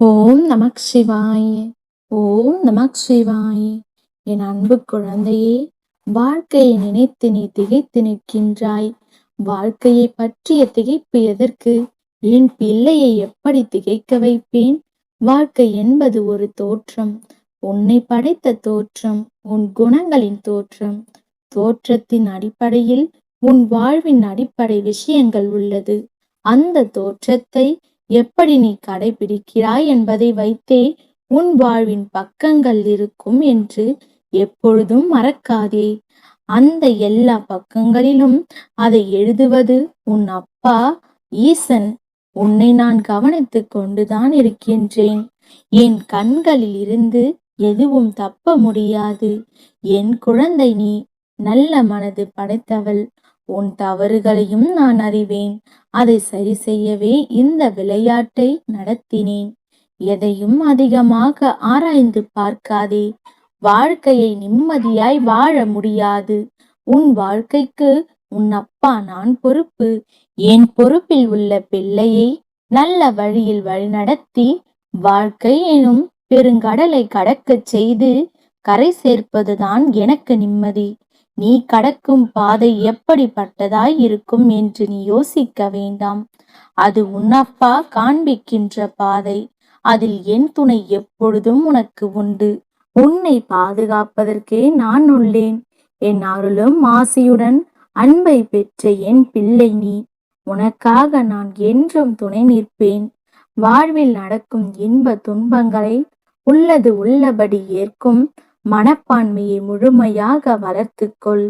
ஓம் நமக் சிவாய ஓம் நமக் சிவாய. என் அன்பு குழந்தையே வாழ்க்கையை நினைத்து நீ திகைத்து நிற்கின்றாய். வாழ்க்கையை பற்றிய திகைப்பு எதற்கு? என் பிள்ளையை எப்படி திகைக்க வைப்பேன்? வாழ்க்கை என்பது ஒரு தோற்றம் உன்னை படைத்த தோற்றம் உன் குணங்களின் தோற்றம். தோற்றத்தின் அடிப்படையில் உன் வாழ்வின் அடிப்படை விஷயங்கள் உள்ளது. அந்த தோற்றத்தை எப்படி நீ கடைபிடிக்கிறாய் என்பதை வைத்தே உன் வாழ்வின் பக்கங்கள் இருக்கும் என்று எப்பொழுதும் மறக்காதே. அந்த எல்லா பக்கங்களிலும் அதை எழுதுவது உன் அப்பா ஈசன். உன்னை நான் கவனித்துக் கொண்டுதான் இருக்கின்றேன். என் கண்களில் இருந்து எதுவும் தப்ப முடியாது. என் குழந்தை நீ நல்ல மனது படைத்தவள். உன் தவறுகளையும் நான் அறிவேன். அதை சரி செய்யவே இந்த விளையாட்டை நடத்தினேன். எதையும் அதிகமாக ஆராய்ந்து பார்க்காதே. வாழ்க்கையை நிம்மதியாய் வாழ முடியாது. உன் வாழ்க்கைக்கு உன் அப்பா நான் பொறுப்பு. என் பொறுப்பில் உள்ள பிள்ளையை நல்ல வழியில் வழிநடத்தி வாழ்க்கை எனும் பெருங்கடலை கடக்கச் செய்து கரை சேர்ப்பதுதான் எனக்கு நிம்மதி. நீ கடக்கும் பாதை எப்படிப்பட்டதாய் இருக்கும் என்று நீ யோசிக்க வேண்டாம். அது உன்னப்பா காண்பிக்கின்ற பாதை. அதில் என் துணை எப்பொழுதும் உனக்கு உண்டு. உன்னை பாதுகாப்பதற்கே நான் உள்ளேன். என் அருளும் ஆசையுடன் அன்பை பெற்ற என் பிள்ளை நீ. உனக்காக நான் என்றும் துணை நிற்பேன். வாழ்வில் நடக்கும் இன்ப துன்பங்களை உள்ளது உள்ளபடி ஏற்கும். மனப்பான்மையை முழுமையாக வளர்த்துக்கொள்.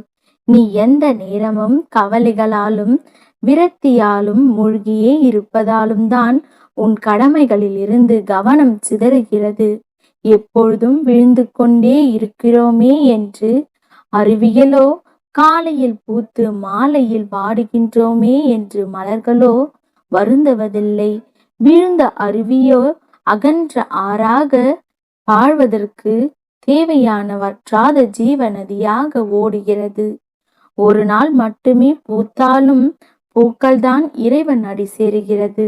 நீ எந்த நேரமும் கவலைகளாலும் விரக்தியாலும் மூழ்கியே இருப்பதாலும் தான் உன் கடமைகளில் இருந்து கவனம் சிதறுகிறது. எப்பொழுதும் விழுந்து கொண்டே இருக்கிறோமே என்று அறிவியலோ காலையில் பூத்து மாலையில் வாடுகின்றோமே என்று மலர்களோ வருந்துவதில்லை. விழுந்த அருவியோ அகன்ற ஆறாக வாழ்வதற்கு தேவையான வற்றாத ஜீவ நதியாக ஓடுகிறது. ஒரு நாள் மட்டுமே பூத்தாலும் பூக்கள்தான் இறைவன் அடி சேருகிறது.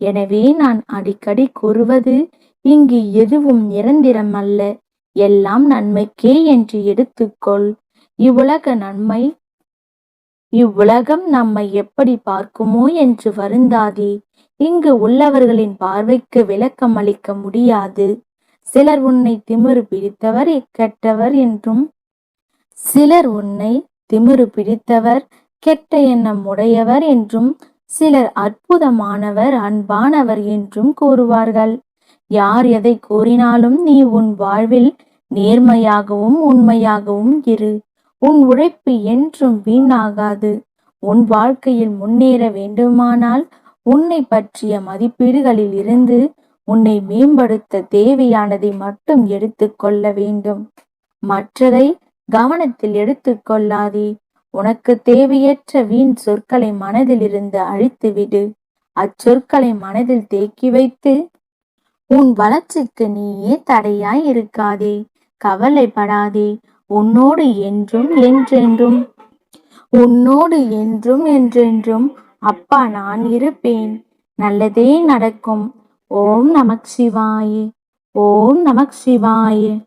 எனவே நான் அடிக்கடி கூறுவது இங்கு எதுவும் நிரந்தரம் அல்ல எல்லாம் நன்மைக்கே என்று எடுத்துக்கொள். இவ்வுலக நன்மை இவ்வுலகம் நம்மை எப்படி பார்க்குமோ என்று வருந்தாதே. இங்கு உள்ளவர்களின் பார்வைக்கு விளக்கம் அளிக்க முடியாது. சிலர் உன்னை திமிரு பிடித்தவர் கெட்டவர் என்றும் சிலர் உன்னை திமிரு பிடித்தவர் கெட்ட எண்ணம் உடையவர் என்றும் சிலர் அற்புதமானவர் அன்பானவர் என்றும் கூறுவார்கள். யார் எதை கூறினாலும் நீ உன் வாழ்வில் நேர்மையாகவும் உண்மையாகவும் இரு. உன் உழைப்பு என்றும் வீணாகாது. உன் வாழ்க்கையில் முன்னேற வேண்டுமானால் உன்னை பற்றிய மதிப்பீடுகளில் இருந்து உன்னை மேம்படுத்த தேவையானதை மட்டும் எடுத்துக்கொள்ள வேண்டும். மற்றதை கவனத்தில் எடுத்துக்கொள்ளாதே உனக்கு தேவையற்ற வீண் சொற்களை மனதிலிருந்து அழித்துவிடு. அச்சொற்களை மனதில் தேக்கி வைத்து உன் வளர்ச்சிக்கு நீயே தடையாய் இருக்காதே. கவலைப்படாதே. உன்னோடு என்றும் என்றென்றும் உன்னோடு என்றும் என்றென்றும் அப்பா நான் இருப்பேன். நல்லதே நடக்கும். ஓம் நமக் சிவாயே ஓம் நமக் சிவாயே.